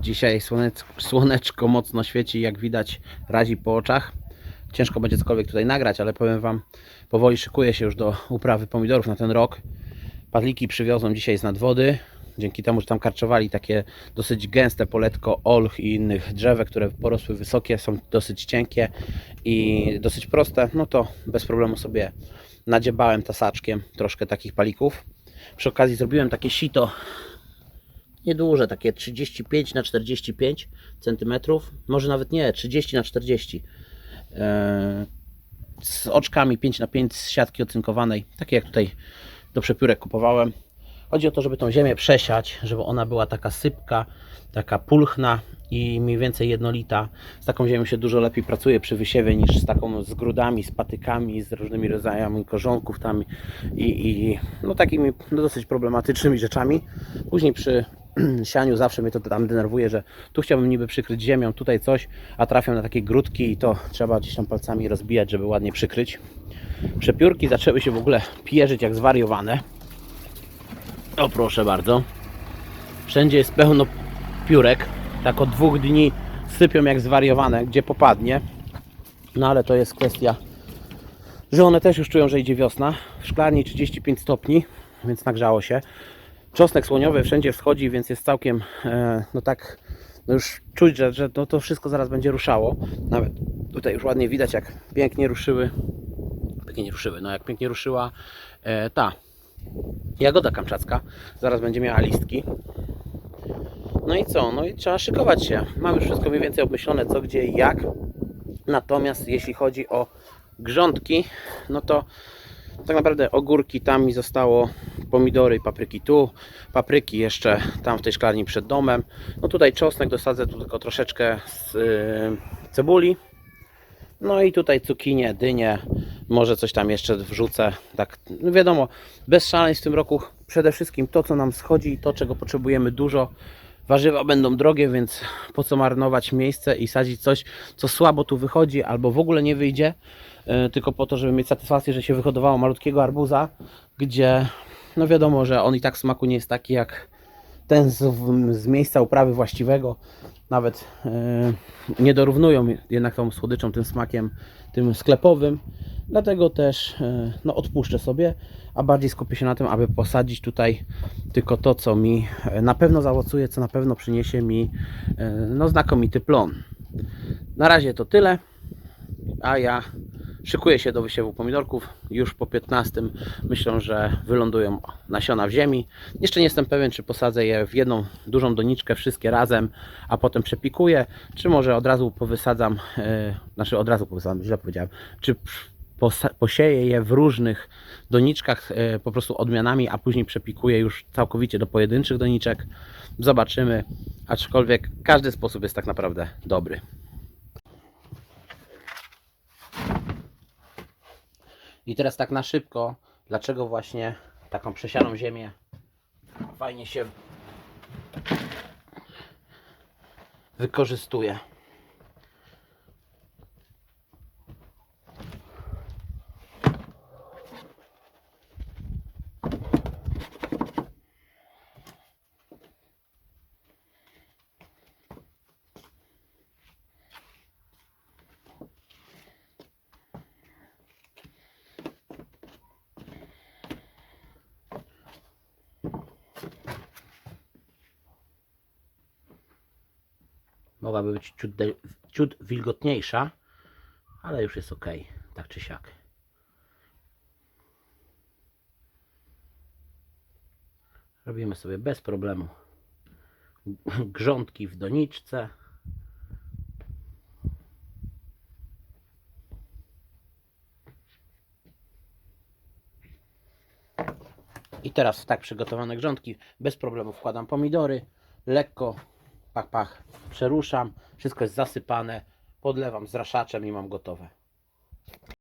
Dzisiaj słoneczko, słoneczko mocno świeci, jak widać, razi po oczach. Ciężko będzie cokolwiek tutaj nagrać, ale powiem Wam, powoli szykuję się już do uprawy pomidorów na ten rok. Padliki przywiozłem dzisiaj z nadwody. Dzięki temu, że tam karczowali takie dosyć gęste poletko olch i innych drzewek, które porosły wysokie, są dosyć cienkie i dosyć proste, no to bez problemu sobie nadziebałem tasaczkiem troszkę takich palików. Przy okazji zrobiłem takie sito nieduże, takie 35 na 45 cm, może nawet nie, 30 na 40 Eee, z oczkami 5 na 5 z siatki ocynkowanej, takie jak tutaj do przepiórek kupowałem. Chodzi o to, żeby tą ziemię przesiać, żeby ona była taka sypka, taka pulchna i mniej więcej jednolita. Z taką ziemią się dużo lepiej pracuje przy wysiewie niż z taką z grudami, z patykami, z różnymi rodzajami korzonków tam i, i no takimi no dosyć problematycznymi rzeczami. Później przy sianiu zawsze mnie to tam denerwuje, że tu chciałbym niby przykryć ziemią, tutaj coś, a trafią na takie grudki i to trzeba gdzieś tam palcami rozbijać, żeby ładnie przykryć. Przepiórki zaczęły się w ogóle pierzyć jak zwariowane. O proszę bardzo. Wszędzie jest pełno piórek. Tak od dwóch dni sypią jak zwariowane, gdzie popadnie. No ale to jest kwestia, że one też już czują, że idzie wiosna. W szklarni 35 stopni, więc nagrzało się. Czosnek słoniowy wszędzie wschodzi, więc jest całkiem, e, no tak, no już czuć, że, że no to wszystko zaraz będzie ruszało. Nawet tutaj już ładnie widać, jak pięknie ruszyły, pięknie nie ruszyły, no jak pięknie ruszyła e, ta jagoda kamczacka. Zaraz będzie miała listki. No i co? No i trzeba szykować się. Mam już wszystko mniej więcej obmyślone, co, gdzie i jak. Natomiast jeśli chodzi o grządki, no to tak naprawdę ogórki tam mi zostało, pomidory i papryki tu, papryki jeszcze tam w tej szklarni przed domem. No tutaj czosnek dosadzę tu tylko troszeczkę z yy, cebuli. No i tutaj cukinie, dynie, może coś tam jeszcze wrzucę. Tak, no wiadomo, bez szaleństw w tym roku przede wszystkim to, co nam schodzi i to, czego potrzebujemy dużo. Warzywa będą drogie, więc po co marnować miejsce i sadzić coś, co słabo tu wychodzi albo w ogóle nie wyjdzie, yy, tylko po to, żeby mieć satysfakcję, że się wyhodowało malutkiego arbuza, gdzie no wiadomo, że on i tak w smaku nie jest taki jak ten z, z miejsca uprawy właściwego. Nawet yy, nie dorównują jednak tą słodyczą, tym smakiem, tym sklepowym. Dlatego też yy, no, odpuszczę sobie, a bardziej skupię się na tym, aby posadzić tutaj tylko to, co mi e, na pewno zaowocuje, co na pewno przyniesie mi yy, no, znakomity plon. Na razie to tyle, a ja szykuję się do wysiewu pomidorków. Już po 15 myślę, że wylądują nasiona w ziemi. Jeszcze nie jestem pewien, czy posadzę je w jedną dużą doniczkę wszystkie razem, a potem przepikuję, czy może od razu powysadzam, yy, znaczy od razu powysadzam, źle powiedziałem, czy posieję je w różnych doniczkach yy, po prostu odmianami, a później przepikuję już całkowicie do pojedynczych doniczek. Zobaczymy, aczkolwiek każdy sposób jest tak naprawdę dobry. I teraz tak na szybko, dlaczego właśnie taką przesianą ziemię fajnie się wykorzystuje. Mogłaby być ciut, de- ciut wilgotniejsza, ale już jest ok, tak czy siak. Robimy sobie bez problemu grządki w doniczce. I teraz w tak przygotowane grządki bez problemu wkładam pomidory, lekko pach, pach, przeruszam, wszystko jest zasypane, podlewam zraszaczem i mam gotowe.